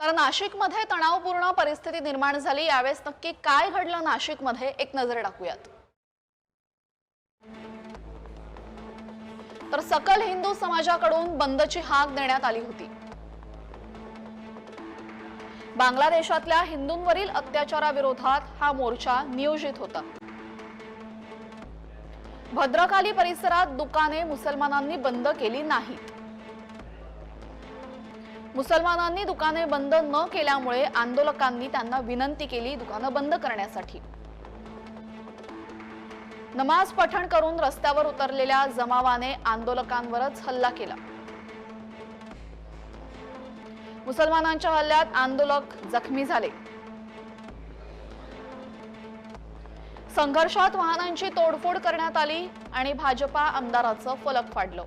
तर नाशिकमध्ये तणावपूर्ण परिस्थिती निर्माण झाली. यावेळेस नक्की काय घडलं नाशिकमध्ये? एक नजर टाकूयात. तर सकल हिंदू समाजाकडून बंदची हाक देण्यात आली होती. बांगलादेशातल्या हिंदूंवरील अत्याचाराविरोधात हा मोर्चा नियोजित होता. भद्रकाली परिसरात दुकाने मुसलमानांनी बंद केली नाहीत. मुसलमानांनी दुकाने बंद न केल्यामुळे आंदोलकांनी त्यांना विनंती केली दुकानं बंद करण्यासाठी. नमाज पठण करून रस्त्यावर उतरलेल्या जमावाने आंदोलकांवरच हल्ला केला. मुसलमानांच्या हल्ल्यात आंदोलक जखमी झाले. संघर्षात वाहनांची तोडफोड करण्यात आली आणि भाजपा आमदाराचं फलक फाडलं